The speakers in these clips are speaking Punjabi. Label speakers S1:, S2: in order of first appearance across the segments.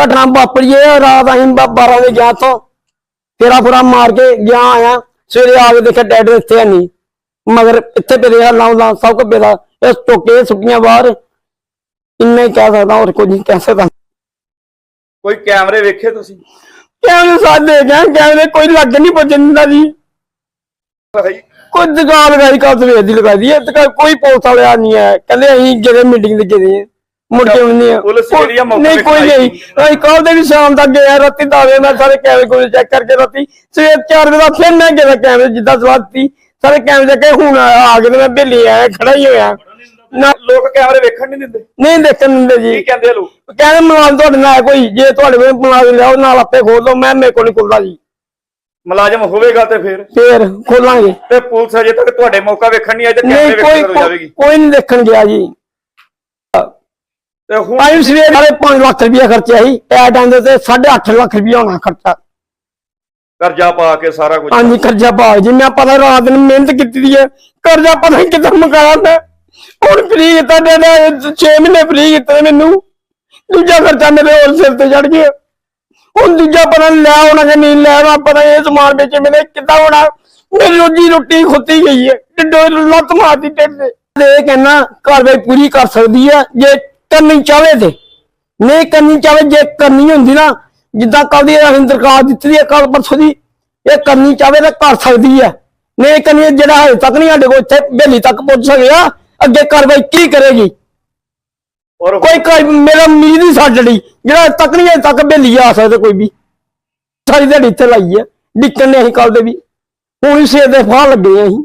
S1: ਘਟਨਾ ਵਾਪਰੀ ਹੈ ਰਾਤ ਅਸੀਂ 12 ਵਜੇ ਗਿਆ ਤੋਂ ਤੇਰਾ ਫੁਰਾ ਮਾਰ ਕੇ ਗਿਆ ਆਇਆ। ਸਵੇਰੇ ਆ ਕੇ ਦੇਖਿਆ ਡੈਡ ਇੱਥੇ ਹੈ ਨਹੀਂ। ਮਗਰ ਇੱਥੇ ਪਏ ਆ ਲਾਉਂਦਾ ਸਭ ਕੁਝ ਪੇਦਾ ਇਸ ਟੋਕੇ ਸੁੱਕੀਆਂ ਬਾਹਰ। ਇੰਨੇ ਹੀ ਕਹਿ ਸਕਦਾ ਹੋਰ ਕੁਝ ਨਹੀਂ ਕਹਿ ਸਕਦਾ।
S2: ਕੋਈ ਕੈਮਰੇ ਵੇਖੇ ਤੁਸੀਂ?
S1: ਕੈਮਰੇ ਦੇ ਗਿਆ ਕੈਮਰੇ ਕੋਈ ਲੱਗ ਨਹੀਂ ਪੁੱਜਦਾ ਜੀ।
S2: ਭਾਈ।
S1: ਕੋਈ ਦੁਕਾਨ ਲਗਾਈ ਕੱਲ ਸਵੇਰ ਦੀ ਲਗਾਈ ਦੀ ਕੋਈ ਪੁਲਿਸ ਵਾਲਿਆ ਨਹੀਂ ਹੈ। ਕਹਿੰਦੇ ਅਸੀਂ ਜਿਹੜੇ ਮੀਟਿੰਗ ਤੇ ਗਏ ਮੁੜ ਕੇ ਆਉਂਦੇ ਆ।
S2: ਪੁਲਿਸ ਜਿਹੜੀ ਆ ਮੌਕੇ
S1: ਨਹੀਂ
S2: ਤੇ
S1: ਕੋਈ ਨਹੀਂ। ਅਸੀਂ ਕੱਲ ਦੇ ਵੀ ਸ਼ਾਮ ਤੱਕ ਗਏ ਆ, ਰਾਤੀ ਦਾਵੇ ਮੈਂ ਸਾਰੇ ਕੈਮਰੇ ਕੋਲ ਚੈੱਕ ਕਰਕੇ ਰਾਤੀ। ਸਵੇਰ 4 ਵਜੇ ਦਾ ਫਿਰ ਮੈਂ ਗਿਆ ਕੈਮਰੇ ਜਿੱਦਾਂ ਸਵਾਤੀ ਸਾਰੇ ਕੈਮਰੇ ਚੱਕੇ ਹੁਣ ਆ ਗਏ ਤੇ ਮੈਂ ਬੇਲੀ ਆਇਆ ਖੜਾ ਹੀ ਹੋਇਆ। ਨਾ।
S2: ਲੋਕ ਕੈਮਰੇ ਵੇਖਣ ਨਹੀਂ ਦਿੰਦੇ?
S1: ਨਹੀਂ ਦੇਖਣ ਦਿੰਦੇ
S2: ਕੀ
S1: ਜੀ
S2: ਕਹਿੰਦੇ ਆ ਲੋਕ?
S1: ਕਹਿੰਦੇ ਮੁਲਾਜ਼ਮ ਤੁਹਾਡੇ ਨਾਲ ਹੈ ਕੋਈ ਜੇ ਤੁਹਾਡੇ ਕੋਲ ਮੁਲਾਜ਼ਮ ਲਿਆਓ ਨਾਲ ਆਪੇ ਖੋਲ ਲਓ ਮੈਂ ਮੇਰੇ ਕੋਲ ਨਹੀਂ ਖੁੱਲਦਾ ਜੀ।
S2: ਮੁਲਾਜ਼ਮ ਹੋਵੇਗਾ ਤੇ ਫਿਰ?
S1: ਫੇਰ ਖੋਲਾਂਗੇ।
S2: ਤੇ ਪੁਲਿਸ ਅਜੇ ਤੱਕ ਤੁਹਾਡੇ ਮੌਕਾ ਵੇਖਣ ਨਹੀਂ ਆਈ ਤੇ
S1: ਨਹੀਂ
S2: ਕੈਮਰੇ
S1: ਕੋਈ
S2: ਵੇਖਣ ਕਦੋਂ ਜਾਵੇਗੀ?
S1: ਕੋਈ ਨਹੀਂ ਦੇਖਣ ਗਿਆ ਜੀ।
S2: ਤੇ ਹੁਣ
S1: ਆਈ ਸਵੇਰ ਵਾਲੇ 5 ਲੱਖ ਰੁਪਇਆ ਖਰਚਿਆ ਸੀ ਐ ਟਾਈਮ ਦੇ ਤੇ 8.5 ਲੱਖ ਰੁਪਇਆ ਹੋਣਾ ਖਰਚਾ।
S2: ਕਰਜ਼ਾ ਪਾ ਕੇ ਸਾਰਾ ਕੁਝ
S1: ਹਾਂਜੀ ਕਰਜ਼ਾ ਭਾਅ ਜੀ ਮੈਂ ਪਤਾ ਰਾਤ ਨੂੰ ਮਿਹਨਤ ਕੀਤੀ ਦੀ ਹੈ ਕਰਜ਼ਾ ਪਤਾ ਨਹੀਂ ਕਿੱਦਾਂ ਮੁਕਾਇਆ ਮੈਂ। ਹੁਣ ਫ੍ਰੀ ਕੀਤਾ ਦੇ 6 ਮਹੀਨੇ ਫ੍ਰੀ ਕੀਤੇ ਮੈਨੂੰ। ਦੂਜਾ ਖਰਚਾ ਮੇਰੇ ਹੋਰ ਸਿਰ ਤੇ ਚੜ ਗਿਆ। ਹੁਣ ਦੂਜਾ ਪਤਾ ਲੈ ਹੋਣਾ ਕਿ ਨਹੀਂ ਲੈ ਹੋਣਾ ਪਤਾ ਇਹ ਸਮਾਨ ਵਿੱਚ ਮੇਰੇ ਕਿੱਦਾਂ ਹੋਣਾ। ਮੇਰੀ ਰੋਜੀ ਰੋਟੀ ਖੁੱਤੀ ਗਈ ਹੈ ਟਿੱਡੋ ਲੱਤ ਮਾਰਦੀ ਢਿੱਡ ਤੇ। ਇਹ ਕਹਿਣਾ ਕਾਰਵਾਈ ਪੂਰੀ ਕਰ ਸਕਦੀ ਹੈ ਜੇ ਕਰਨੀ ਚਾਹਵੇ ਤੇ। ਨਹੀਂ ਕਰਨੀ ਚਾਹਵੇ ਜੇ ਕਰਨੀ ਹੁੰਦੀ ਨਾ ਜਿੱਦਾਂ ਕੱਲ ਦੀ ਅਸੀਂ ਦਰਖਾਸਤ ਦਿੱਤੀ ਦੀ ਕੱਲ ਪਰਸੋਂ ਦੀ ਇਹ ਕਰਨੀ ਚਾਹਵੇ ਤਾਂ ਕਰ ਸਕਦੀ ਹੈ। ਨਹੀਂ ਕਰਨੀ ਜਿਹੜਾ ਹਜੇ ਤੱਕ ਨਹੀਂ ਸਾਡੇ ਕੋਲ ਇੱਥੇ ਬੇਲੀ ਤੱਕ ਪਹੁੰਚ ਸਕਿਆ ਅੱਗੇ ਕਾਰਵਾਈ ਕੀ ਕਰੇਗੀ?
S2: ਔਰ
S1: ਕੋਈ ਕੋਈ ਮੇਰਾ ਉਮੀਦ ਹੀ ਛੱਡ ਲਈ ਜਿਹੜਾ ਤੱਕ ਨਹੀਂ ਹਜੇ ਤੱਕ ਬੇਲੀ ਆ ਸਕਦਾ ਕੋਈ ਵੀ। ਸਾਰੀ ਦਿਹਾੜੀ ਇੱਥੇ ਲਾਈ ਹੈ ਡਿੱਕਣ ਨੇ ਅਸੀਂ ਕੱਲ ਦੇ ਵੀ। ਹੁਣ ਹੀ ਸਵੇਰ ਦੇ ਫਾਹ ਲੱਗੇ ਅਸੀਂ।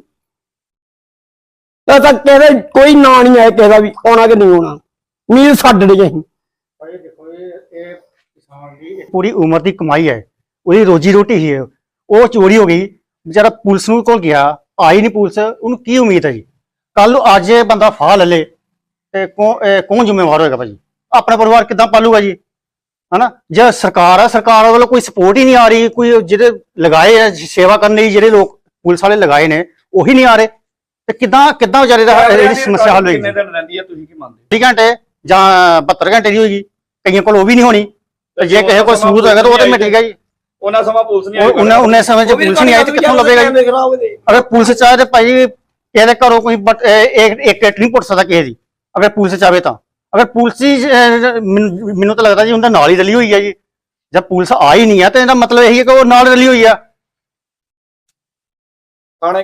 S1: ਤਾਂ ਤੱਕ ਕਹਿੰਦੇ ਕੋਈ ਨਾਂ ਨਹੀਂ ਆਇਆ ਕਿਸੇ ਦਾ ਵੀ ਆਉਣਾ ਕਿ ਨਹੀਂ ਆਉਣਾ। ਉਮੀਦ ਛੱਡ ਲਈ ਅਸੀਂ
S3: ਭਾਈ ਦੇਖੋ ਇਹ ਇਹ ਕਿਸਾਨ ਦੀ ਇਹ ਪੂਰੀ ਉਮਰ ਦੀ ਕਮਾਈ ਹੈ। ਉਹਦੀ ਰੋਜੀ ਰੋਟੀ ਹੀ ਹੈ। ਉਹ ਚੋਰੀ ਹੋ ਗਈ। ਵਿਚਾਰਾ ਪੁਲਿਸ ਨੂੰ ਕੋਲ ਗਿਆ। ਆਈ ਨਹੀਂ ਪੁਲਿਸ। ਉਹਨੂੰ ਕੀ ਉਮੀਦ ਹੈ ਜੀ? ਕੱਲ ਨੂੰ ਅੱਜ ਇਹ ਬੰਦਾ ਫਾਹ ਲੈ ਲੇ ਤੇ ਕੌਣ ਜ਼ਿੰਮੇਵਾਰ ਹੋਏਗਾ ਭਾਜੀ? ਆਪਣਾ ਪਰਿਵਾਰ ਕਿੱਦਾਂ ਪਾਲੂਗਾ ਜੀ? ਹਨਾ? ਜੇ ਸਰਕਾਰ ਆ ਸਰਕਾਰ ਵੱਲੋਂ ਕੋਈ ਸਪੋਰਟ ਹੀ ਨਹੀਂ ਆ ਰਹੀ ਕੋਈ ਜਿਹੜੇ ਲਗਾਏ ਆ ਸੇਵਾ ਕਰਨ ਲਈ ਜਿਹੜੇ ਲੋਕ ਪੁਲਿਸ ਵਾਲੇ ਲਗਾਏ ਨੇ ਉਹੀ ਨਹੀਂ ਆ ਰਹੇ। ਤੇ ਕਿੱਦਾਂ ਕਿੱਦਾਂ ਵਿਚਾਰੇ ਦਾ ਇਹਦੀ ਸਮੱਸਿਆ ਹੱਲ ਹੋਏਗੀ?
S2: ਕਿੰਨੇ ਦਿਨ ਰਹਿੰਦੀ ਹੈ ਤੁਸੀਂ ਕੀ ਮੰਨਦੇ?
S3: 30 ਘੰਟੇ ਜਾਂ 72 ਘੰਟੇ ਦੀ ਹੋਏਗੀ ਕਈਆਂ ਕੋਲ ਉਹ ਵੀ ਨਹੀਂ ਹੋਣੀ। ਤੇ ਜੇ ਕਿਸੇ ਕੋਲ ਸਬੂਤ ਹੋਏਗਾ ਤਾਂ ਉਹ ਤੇ ਮਿਟੇਗਾ ਜੀ
S2: ਉਹਨਾਂ ਸਮਾਂ ਪੁਲਿਸ ਨਹੀਂ
S3: ਉਹ- ਉਹਨਾਂ ਉਹਨੇ ਸਮੇਂ 'ਚ ਪੁਲਿਸ ਨਹੀਂ ਆਈ ਤੇ ਕਿੱਥੋਂ ਲੱਭੇਗਾ ਜੀ ਅਗਰ ਪੁਲਿਸ ਚਾਹੇ ਤੇ ਭਾਈ ਇਹਦੇ ਘਰੋਂ ਕੋਈ ਇੱਕ ਇੱਕ ਨਹੀਂ ਪੁੱਟ ਸਕਦਾ ਕਿਸੇ ਦੀ। ਅਗਰ ਪੁਲਿਸ ਚਾਹਵੇ ਤਾਂ। ਅਗਰ ਪੁਲਿਸ ਮੈਨੂੰ ਤਾਂ ਲੱਗਦਾ ਜੀ ਉਹਦਾ ਨਾਲ ਹੀ ਰਲੀ ਹੋਈ ਹੈ ਜੀ। ਜਦ ਪੁਲਿਸ ਆ ਹੀ ਨਹੀਂ ਆ ਤੇ ਇਹਦਾ ਮਤਲਬ ਇਹੀ ਹੈ ਕਿ ਉਹ ਨਾਲ ਰਲੀ ਹੋਈ ਆ।
S2: ਥਾਣੇ